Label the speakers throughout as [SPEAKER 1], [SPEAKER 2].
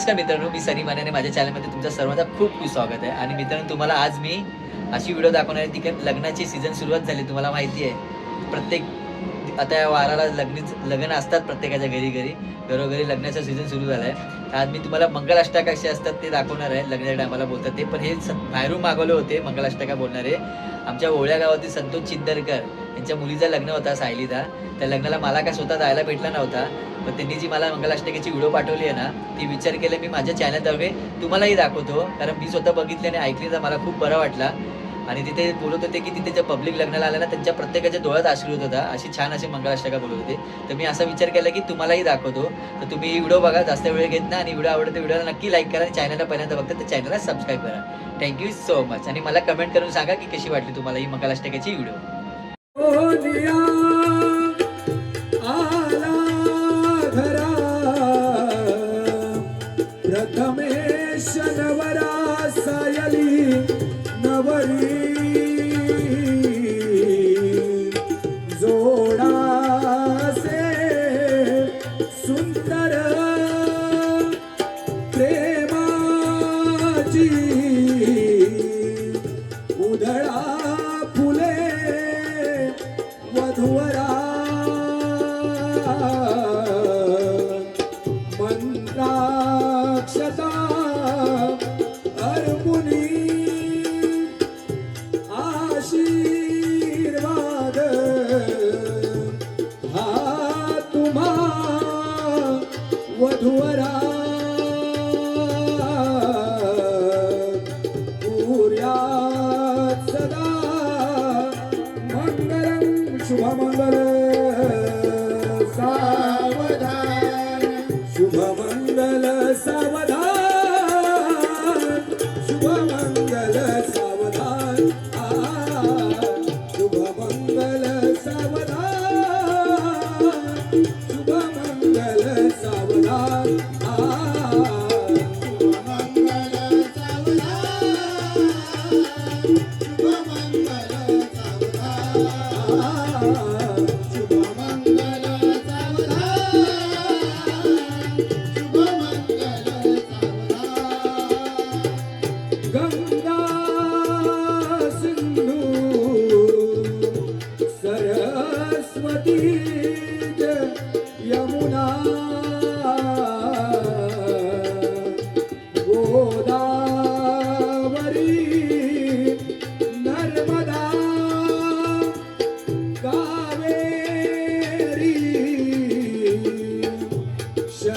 [SPEAKER 1] नमस्कार मित्रांनो मी सनी मानेने माझ्या चॅनलमध्ये तुमचं सर्वांचं खूप खूप स्वागत आहे. आणि मित्रांनो तुम्हाला आज मी अशी व्हिडिओ दाखवणार आहे तिकडे लग्नाची सीझन सुरुवात झाली तुम्हाला माहिती आहे. प्रत्येक आता या वाराला लग्न लग्न असतात प्रत्येकाच्या घरी घरी. घरोघरी लग्नाचा सीझन सुरू झाला आहे आज मी तुम्हाला मंगलाष्टका कसे असतात ते दाखवणार आहे लग्नाच्या टायमाला बोलतात ते. पण हे बाहेरून मागवले होते मंगलाष्टका बोलणारे. आमच्या ओळ्या गावातील संतोष चिंदरकर यांच्या मुलीचा लग्न होता सायलीचा. त्या लग्नाला मला काय स्वतः जायला भेटला नव्हता. पण त्यांनी जी मला मंगलाष्टकाची व्हिडिओ पाठवली आहे ना ती विचार केला मी माझ्या चॅनलद्वारे तुम्हालाही दाखवतो. कारण मी स्वतः बघितली आणि ऐकली तर मला खूप बरं वाटला. आणि तिथे बोलत होते की तिथे ज्या पब्लिक लग्नाला आल्या ना त्यांच्या प्रत्येकाच्या डोळ्यात आश्रित होता. अशी छान अशी मंगळाष्टका बोलत होते. तर मी असा विचार केला की तुम्हालाही दाखवतो. तर तुम्ही व्हिडिओ बघा जास्त वेळ घेत ना आणि व्हिडिओ आवडतो व्हिडिओला नक्की लाईक करा आणि चॅनलला पहिल्यांदा बघता तर चॅनलला सबस्क्राईब करा. थँक्यू सो मच आणि मला कमेंट करून सांगा की कशी वाटली तुम्हाला ही मंगळाष्टकाची व्हिडिओ
[SPEAKER 2] Sweet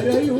[SPEAKER 2] Olha aí,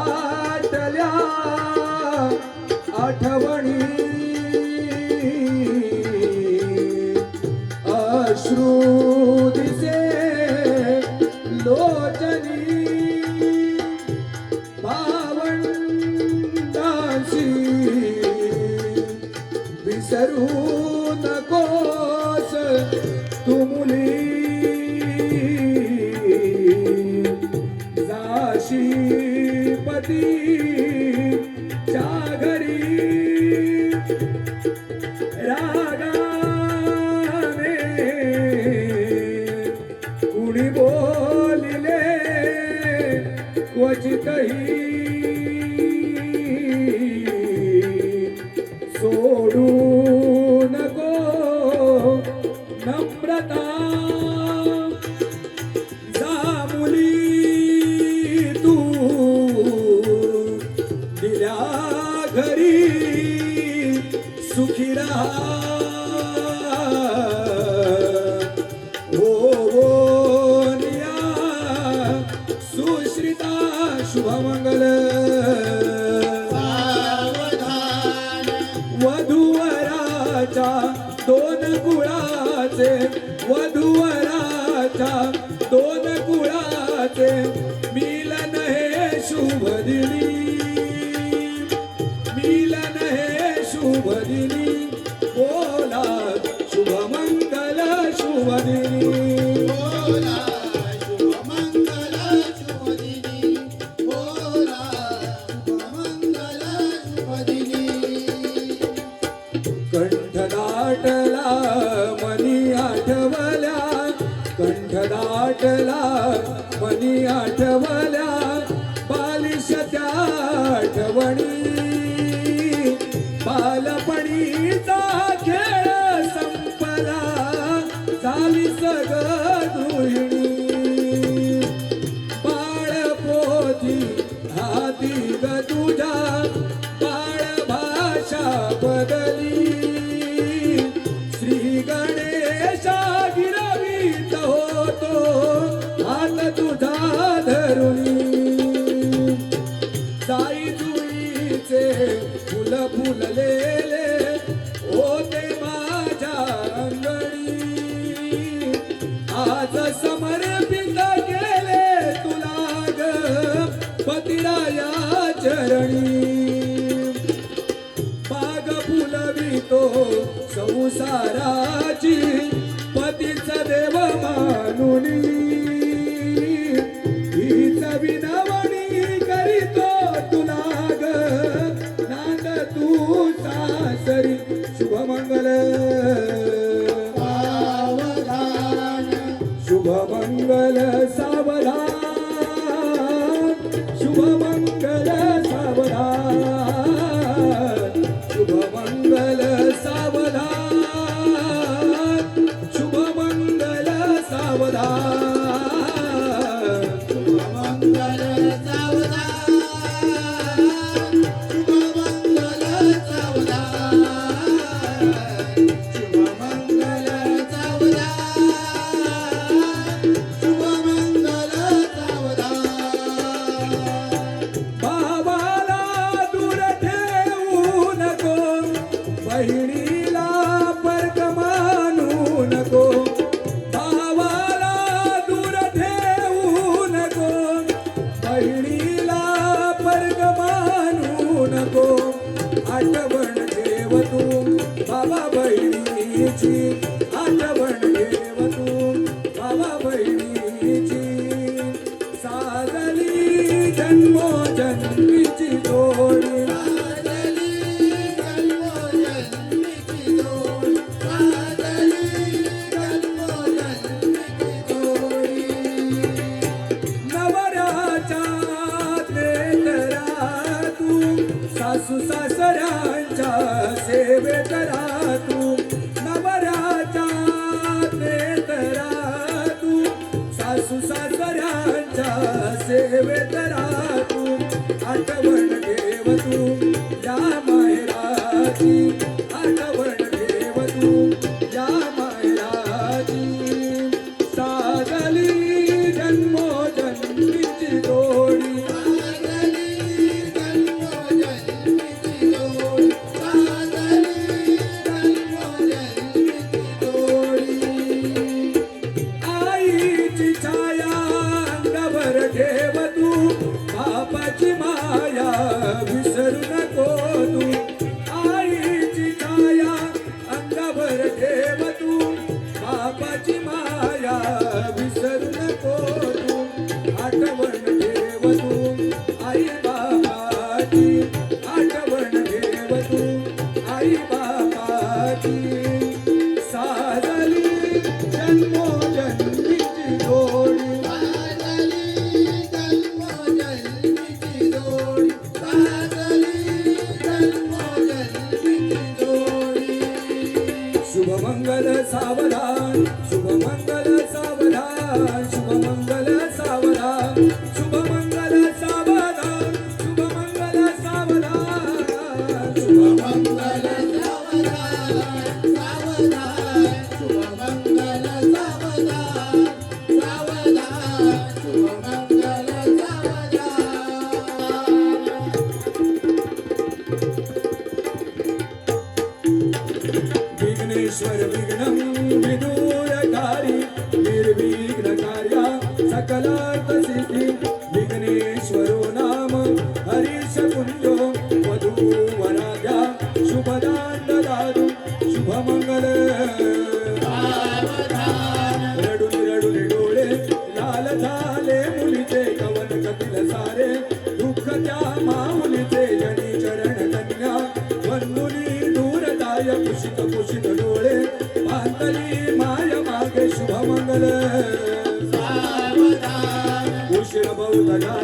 [SPEAKER 2] वाटल्या आठवणी. अश्रू दिसे लोचनी. भावंडाशी विसरू नकोस तू मुली. 走路 झाली सग दुहिणी. बाळ पोथी हाती ग तुझ्या बाळ भाषा बदली. श्री गणेशा गिरवीत होतो हात तुझा धरुणी. साई तुळीचे फुल फुलले राखू आठवण मागे शुभमंगल उशीर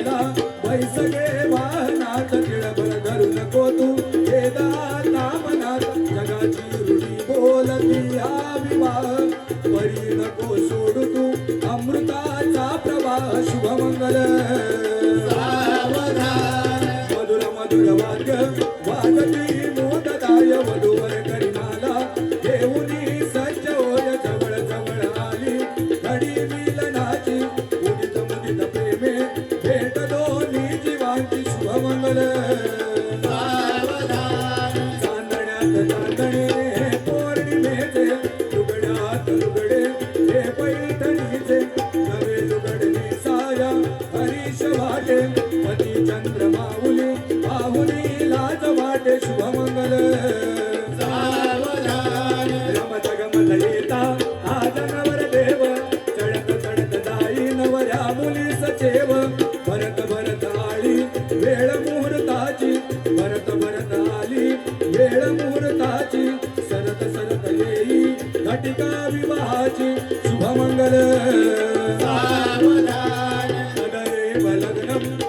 [SPEAKER 2] കേൾവലഗ്നം